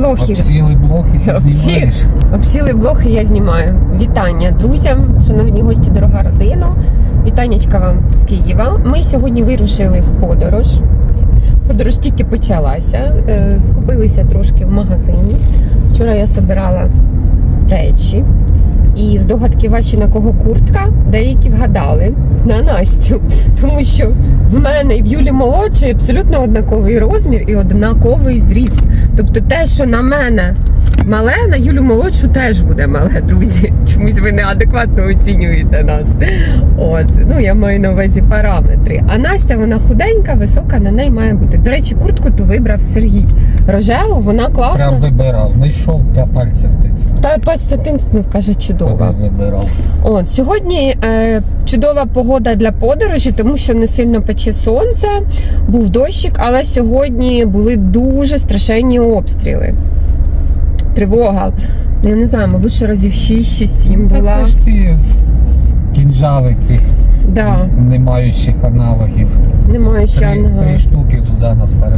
блохи. Обсіли блохи, ти Обсі-. Обсіли блохи, я знімаю. Вітання друзям, шановні гості, дорога родина. Вітаннячка вам з Києва. Ми сьогодні вирушили в подорож. Подорож тільки почалася. Е, Скупилися трошки в магазині. Вчора я збирала речі. І здогадки ваші на кого куртка, деякі вгадали на Настю. Тому що в мене і в Юлі молодшої абсолютно однаковий розмір і однаковий зріст. Тобто те, що на мене мале, на Юлю молодшу теж буде мале, друзі. Чомусь ви неадекватно оцінюєте нас. От, ну я маю на увазі параметри. А Настя, вона худенька, висока, на неї має бути. До речі, куртку ту вибрав Сергій. Рожеву, вона класна. Прям вибирав. Знайшов та пальцем тицнув. Та пальця тимснув, каже, чудова. От сьогодні е, чудова погода для подорожі, тому що не сильно пече сонце, був дощик, але сьогодні були дуже страшенні обстріли. Тривога. Ну, Я не знаю, мабуть, що разів 6 чи 7 була. це ж всі кінжали ці, Да, не маючих аналогів. ще Три, одного. три штуки туди на старе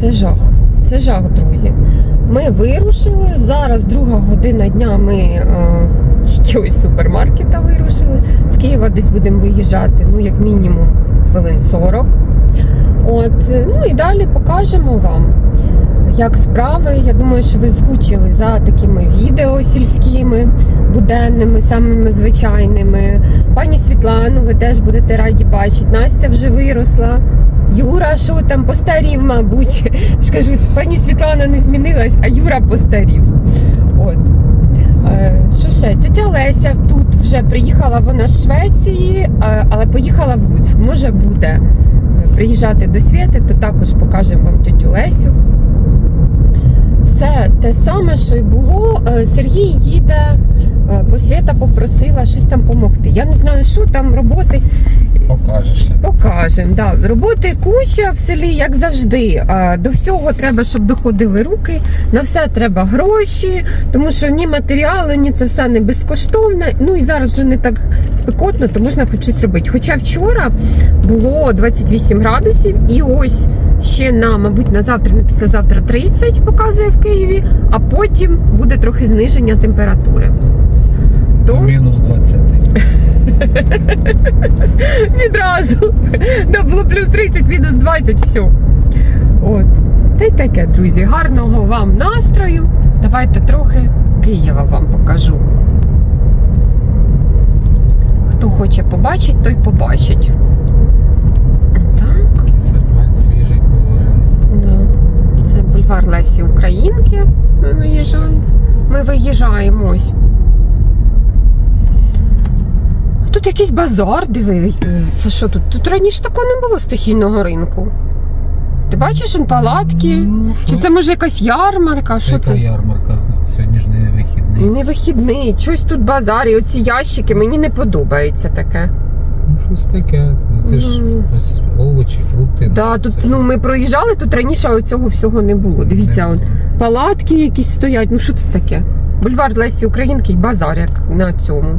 Це жах. Це жах, друзі. Ми вирушили. Зараз друга година дня. Ми е, супермаркета вирушили. З Києва десь будемо виїжджати, ну, як мінімум, хвилин 40. От, е, ну і далі покажемо вам, як справи. Я думаю, що ви скучили за такими відео сільськими, буденними, самими звичайними. Пані Світлану, ви теж будете раді бачити. Настя вже виросла. Юра, що там постарів, мабуть. Кажу, пані Світлана не змінилась, а Юра постарів. От. Е, Що ще? Тетя Леся тут вже приїхала вона з Швеції, е, але поїхала в Луцьк. Може буде е, приїжджати до Світи, то також покажемо вам тетю Лесю. Все те саме, що й було. Сергій їде, бо Свята попросила щось там допомогти. Я не знаю, що там роботи. Покажеш. Покажемо, да. Роботи куча в селі, як завжди. До всього треба, щоб доходили руки. На все треба гроші, тому що ні матеріали, ні це все не безкоштовне. Ну і зараз вже не так спекотно, то можна хоч щось робити. Хоча вчора було 28 градусів, і ось ще на, мабуть, на завтра, на післязавтра 30 показує в Києві, а потім буде трохи зниження температури. То Мінус 20. Відразу. Да, було плюс 30, мінус 20, все. От. Та й таке, друзі. Гарного вам настрою. Давайте трохи Києва вам покажу. Хто хоче побачить, той побачить. Так. Асфальт свіжий положений. Да. Це бульвар Лесі Українки. Ми виїжджаємо. Ми виїжджаємо ось. А Тут якийсь базар, диви. Е, Це що тут? Тут раніше такого не було стихійного ринку. Ти бачиш он палатки? Ну, Чи що це може якась ярмарка? Що Яка це? ярмарка? Сьогодні ж не вихідний. Не вихідний, щось тут базар, і оці ящики, мені не подобається таке. Ну, щось таке. Ну, Це ж Мгм. ось овочі, фрукти. Да, тут Це ж ну ми проїжджали, тут раніше оцього всього не було. Дивіться, от палатки якісь стоять. Ну що це таке? Бульвар Лесі Українки і базар, як на цьому.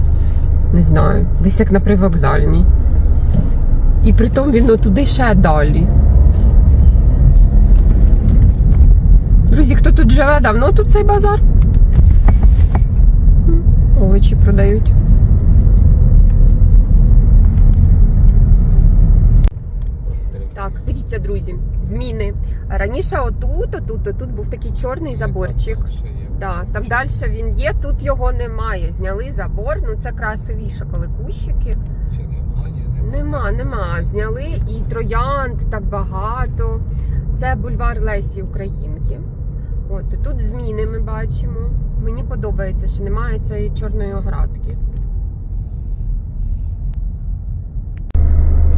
Не знаю, десь як на привокзальній. І притом він туди ще далі. Друзі, хто тут живе давно тут цей базар? Овочі продають. Так, дивіться, друзі, зміни. Раніше отут, отут, отут був такий чорний заборчик. Да, там далі він є, тут його немає. Зняли забор. Ну це красивіше, коли кущики. Чи немає? Нема, нема. Зняли і троянд так багато. Це бульвар Лесі Українки. От тут зміни ми бачимо. Мені подобається, що немає цієї чорної оградки.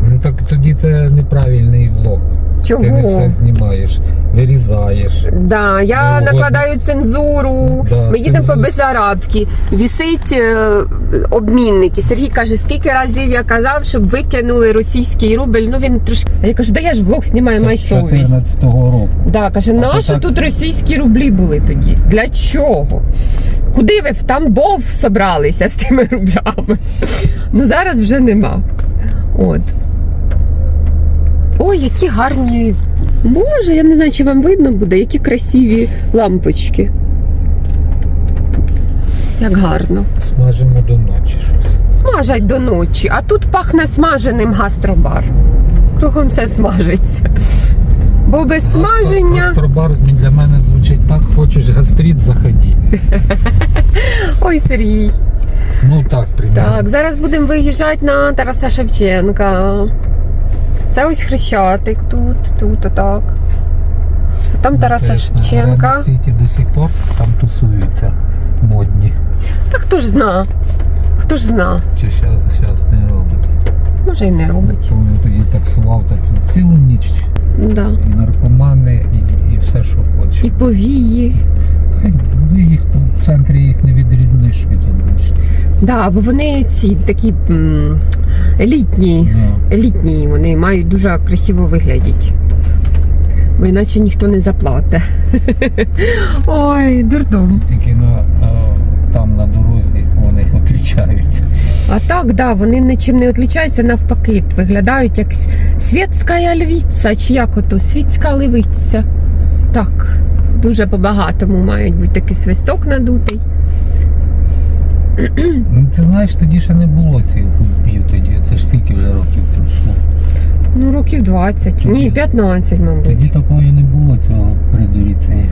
Ну так тоді це неправильний влог. Чого? Ти не все знімаєш, вирізаєш. Да, я Ну, от. накладаю цензуру. Да, Ми їдемо по цензура. Бесарабці. Вісить е, обмінник. І Сергій каже, скільки разів я казав, щоб викинули російський рубль. Ну він трошки. А я кажу, да я ж влог знімаю, май з совість. 14-го року. Да, каже, А то нащо так- тут російські рублі були тоді? Для чого? Куди ви в Тамбов собралися з тими рублями? Ну зараз вже нема. От. Ой, які гарні Боже, я не знаю, чи вам видно буде, які красиві лампочки. Як гарно. Смажимо до ночі щось. Смажать до ночі, а тут пахне смаженим гастробар. Кругом все смажиться. Бо без смаження. Гастробар для мене звучить так, хочеш гастрит, заходи. Ой, Сергій. Ну так, примерно. Так, зараз будемо виїжджати на Тараса Шевченка. Це ось хрещатик тут, тут, отак. А там Тараса Конечно, Шевченка. Сіті до сих пор там тусуються модні. Та хто ж зна? Хто ж зна? Чи зараз не робить? Може і не робить. Я тоді таксував так цілу ніч. Да. І наркомани, і, і все, що хочеш. І повії. Та ну, їх то в центрі їх не відрізниш від обичних. Да, бо вони ці такі м, елітні. Да. Елітні, вони мають дуже красиво виглядати. Бо іначе ніхто не заплатить. Ой, дурдом. Тільки на, там на дорозі вони відрізняються. А так, да, вони нічим не відрізняються, навпаки, виглядають як світська львіця, чи як ото, світська ливиця. Так, дуже по-багатому мають бути такий свисток надутий. Ну, ти знаєш, тоді ще не було цих тоді. Це ж скільки вже років пройшло. Ну, років 20, ні, 15, мабуть. Тоді такої не було цього придурі цієї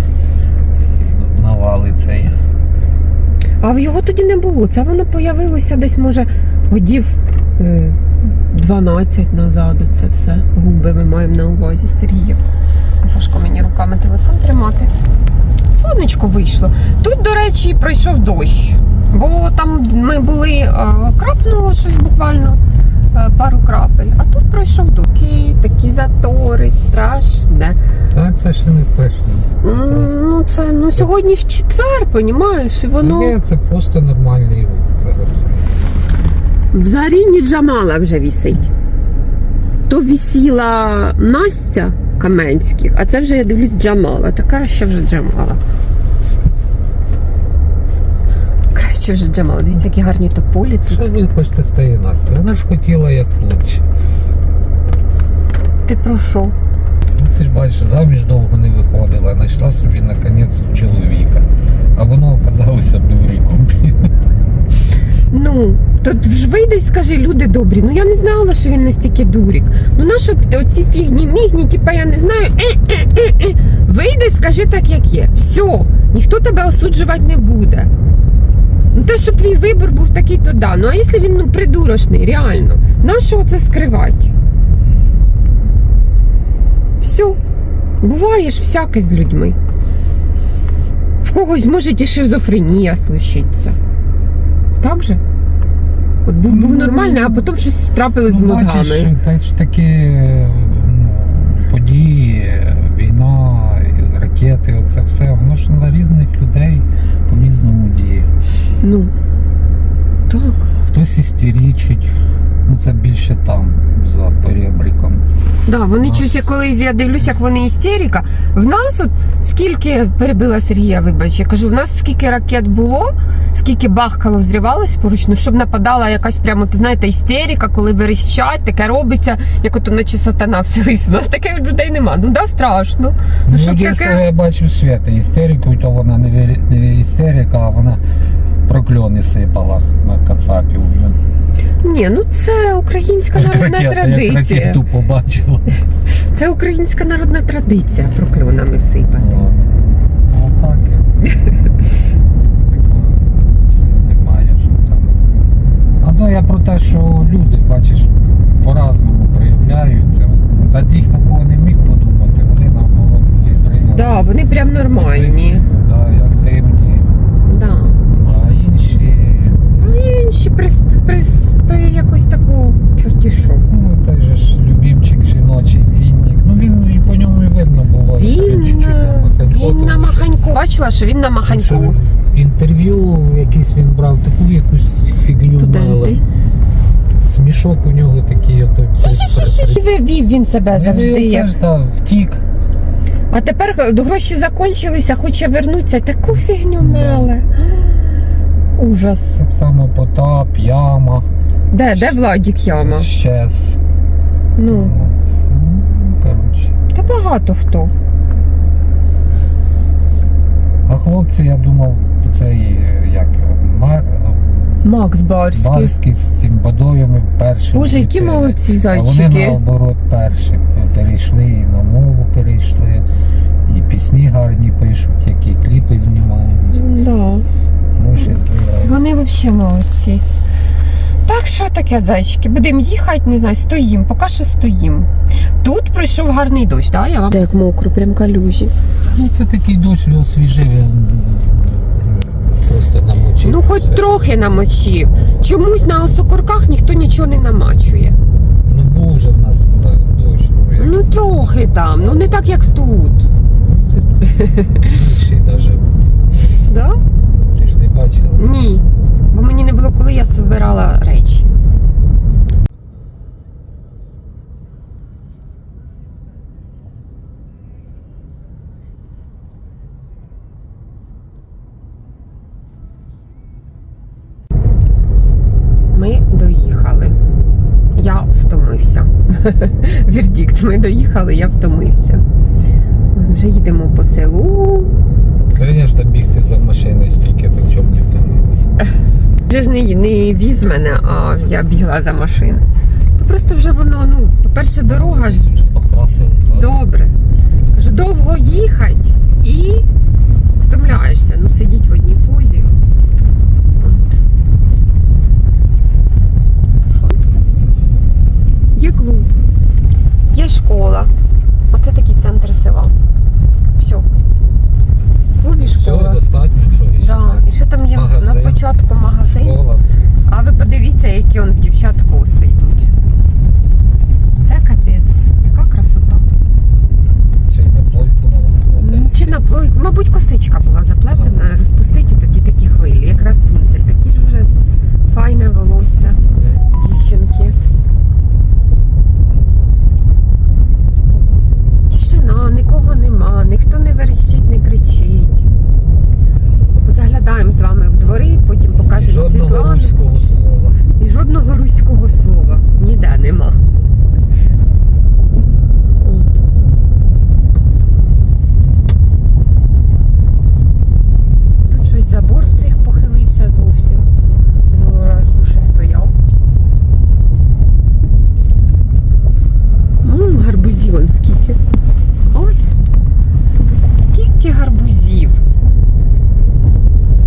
навали цієї. А в його тоді не було. Це воно появилося десь, може, годів е, 12 назад. Це все. Губи ми маємо на увазі Сергія. Важко мені руками телефон тримати. Сонечко вийшло. Тут, до речі, пройшов дощ. Бо там ми були, е, крапнуло щось буквально е, пару крапель. А тут пройшов дощ. Такі, затори, страшне. Так, це ще не страшно. Просто. Ну, це ну сьогодні ж четвер, понімаєш, і воно. Ні, це просто нормальний рух зараз. це. В Заріні Джамала вже вісить. То вісіла Настя Каменських, а це вже я дивлюсь Джамала. Та краще вже Джамала. Краще вже Джамала. Дивіться, які гарні тополі Що тут. ви хочете з тієї Насті? Вона ж хотіла як лучше. Ти про що? Ну, ти ж бачиш, заміж довго не виходила, знайшла собі наконець чоловіка. А воно оказалося дуріком. Ну, то ж вийди і скажи, люди добрі. Ну я не знала, що він настільки дурік. Ну нащо ти оці фігні мігні, типа я не знаю. Е-е-е-е. Вийди і скажи так, як є. Все, ніхто тебе осуджувати не буде. Ну те, що твій вибір був такий, то да. Ну а якщо він ну придурочний, реально, нащо це скривати? Все. Буває ж всяке з людьми. В когось може і шизофренія случиться. Так же? От був, був Ну, нормальний, а потім щось трапилось з Ну, мозгами. та ж таки ну, події, війна, ракети, оце все, воно ж на різних людей по-різному діє. Ну. Так. Хтось істерічить, ну це більше там, за перебриком. Да, вони Нас- чусь, я колись я дивлюсь, як вони істерика. В нас от скільки перебила Сергія, вибач, я кажу, в нас скільки ракет було, скільки бахкало, взривалось поруч, ну щоб нападала якась прямо, то знаєте, істерика, коли верещать, таке робиться, як ото наче сатана вселився. У нас таких людей нема. Ну да, страшно. Ну, Ну, щоб якщо таке. я бачу Свята істерику, то вона не істерика, а вона прокльони сипала на кацапів. Ні, ну це українська Як народна як традиція. ракету побачила. Це українська народна традиція прокльонами сипати. Ну, Отак. Такого немає, що там. А то я про те, що люди, бачиш, по-разному проявляються. Та ті, на кого не міг подумати, вони наоборот прийняли. Да, вони прям нормальні. позицію, Да, і активні. Да. А інші, Ну, інші при, при, при якось таку чорті що. ну той же ж любімчик жіночий вінник. Ну він і по ньому і видно було. що Він, чуть-чуть е, намаханько, він на що- маханьку. Бачила, що він на маханьку. Що Інтерв'ю якийсь він брав, таку якусь фігню мали. Студенти. Смішок у нього такий, ото І вивів він себе завжди. Це як- ж так, втік. А тепер гроші закончилися, хоче вернутися. Таку фігню меле. Ужас. Так само Потап, яма, Де, де Владік Яма? щез. Ну, коротше. та багато. хто. А хлопці, я думав, цей е, як його, Ма- Макс Барський. Барський з цим Бадоєм першим. Боже, які молодці А вони наоборот перші перейшли і на мову перейшли, і пісні гарні пишуть, які кліпи знімають. Да. Муші збирають. Вони взагалі молодці. Так, що таке, зайчики? Будемо їхати, не знаю, стоїмо, поки що стоїмо. Тут пройшов гарний дощ, так? Я вам. Як мокро, прям калюжі. Ну це такий дощ освіжив. він, Просто намочив. Ну, хоч все. трохи намочив. Чомусь на осокорках ніхто нічого не намачує. Ну був вже в нас дощ. Ну, як Ну, трохи там, ну не так, як тут. більший навіть. Да? Ти ж не бачила? Ні. Бо мені не було коли я збирала речі. Ми доїхали. Я втомився. Вердикт, ми доїхали, я втомився. Вже їдемо по селу. Звісно, бігти за машиною стільки, так чому втомилася? Вже ж не, не віз мене, а я бігла за машини. То просто вже воно, ну, по-перше, дорога ж добре. Кажу, довго їхати і втомляєшся. Ну, сидіть в одній позі. От. Що? Є клуб, є школа. Оце такий центр села. Все. Клуб і Все школа. достатньо, що іще. Да. І ще там є Магазин. на початку магазин. Школа. А ви подивіться, які он в дівчат коси йдуть. Це капець. Яка красота. Чи на плойку на Ну, Чи на плойку? Мабуть, косичка була заплетена, розпустить і тоді такі хвилі, як Рапунцель. Такі ж вже файне волосся дівчинки. Тишина, нікого нема, ніхто не верещить, не кричить. Заглядаємо з вами в двори, потім покажемо Жодного Світлану. руського слова. І жодного руського слова ніде нема. От. Тут щось забор в цих похилився зовсім. Минулого разу ще стояв. М, гарбузів он скільки. Ой, скільки гарбузів.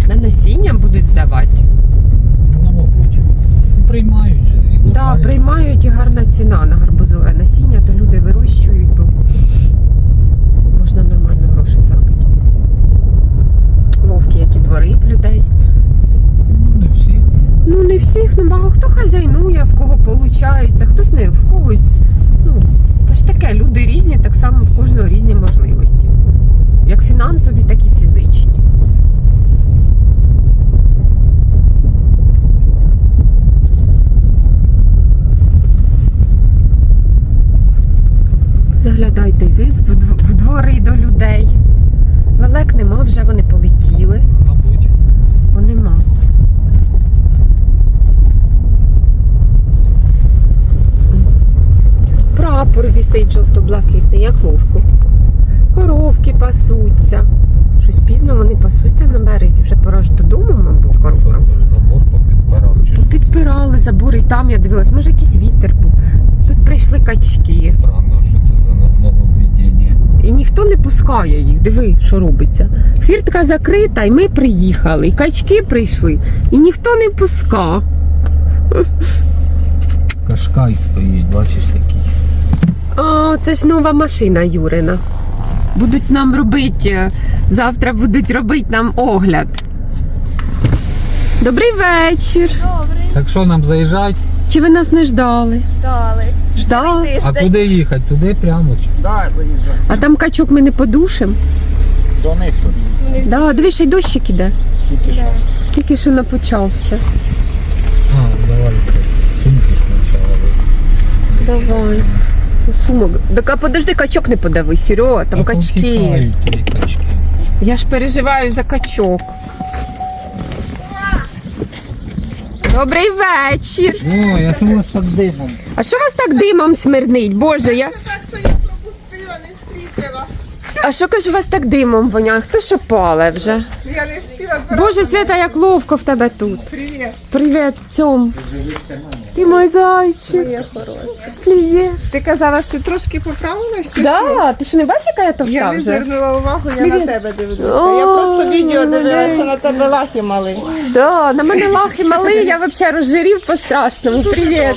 На насіння будуть здавати. Ну, мабуть. Приймають же. Так, да, приймають і гарна ціна на гарбузове насіння, то люди вирощують, бо можна нормально гроші заробити. Ловкі, які двори в людей. Ну, не всіх. Ну не всіх, ну багато хто хазяйнує, в кого виходить, хтось не в когось. Ну, це ж таке, люди різні, так само в кожного різні можливості. Як фінансові, так і фізичні. Заглядайте й ви в дв- в двори до людей. Лелек нема, вже вони полетіли, Мабуть. бо нема. Прапор вісить жовто-блакитний, як ловко. Коровки пасуться. Щось пізно вони пасуться на березі, вже пора ж додому, мабуть, коровкам. забор попідпирав? Підпирали забори, і там я дивилась, може якийсь вітер був. Тут прийшли качки. Странно, що це за нововведення. І ніхто не пускає їх. Диви, що робиться. Хвіртка закрита, і ми приїхали. І качки прийшли, і ніхто не пускав. Кашкай стоїть, бачиш такий. О, це ж нова машина Юрина. Будуть нам робити, е, завтра будуть робити нам огляд. Добрий вечір. Добре, Так що нам заїжджать? Чи ви нас не ждали? ждали. Ждали. А куди їхати? Туди прямо чи? Да, заїжджай. А там качок ми не подушимо. До них тобі. Да, диви, ще й дощик іде. Тільки що. Тільки що не почався. А, давай це. Сумки спочатку. Давай. Сумок. Так а подожди, качок не подави, Серега, там Так качки. повтікають ті качки. Я ж переживаю за качок. Добрий вечір. Ой, а що у вас так димом. А що вас так димом смирнить? Боже, я. Так що я пропустила, не а що каже, у вас так димом воняє? Хто що пале вже? Я не спіла Боже, Свята, як ловко в тебе тут. Привіт. Привіт, цьом. Ти мій зайчик. Моя хороша. Привіт. Ти казала, що ти трошки поправилась? чи що? Да, ти що не бачиш, яка я товста Я не вже? звернула увагу, я Привіт. на тебе дивлюся. О, я просто відео дивилася, що на тебе лахи мали. Да, на мене лахи малий, я взагалі розжирів по-страшному. Привіт.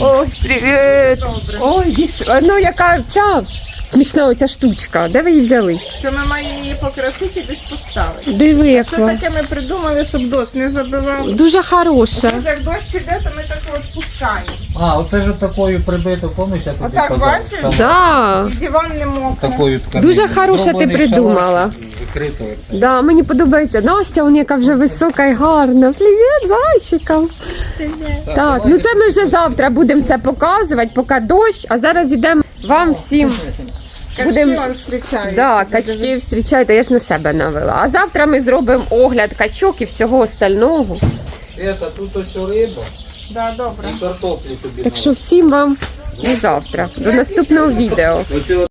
Ой, привіт. Ой, ну яка ця смішна оця штучка. Де ви її взяли? Це ми маємо її покрасити і десь поставити. Диви, Це яка. таке ми придумали, щоб дощ не забивав. Дуже хороша. Тож як дощ іде, то ми так от пускаємо. А, оце ж такою прибито, помиш, я тобі Отак, казав. бачиш? Да. І диван не мокне. Такою тканиною. Дуже хороше ти Зроблений придумала. шалаш Закрито оце. Да, мені подобається. Настя, вона яка вже висока і гарна. Привіт, зайчикам. Так, ну це ми вже завтра будемо все показувати, поки дощ, а зараз йдемо вам всім. Качки Будем- вам зустрічають. Да, качки зустрічайте, я ж на себе навела. А завтра ми зробимо огляд качок і всього остального. Света, тут ось риба Да, добре. і картоплі тобі. Так що всім вам до завтра, до наступного відео.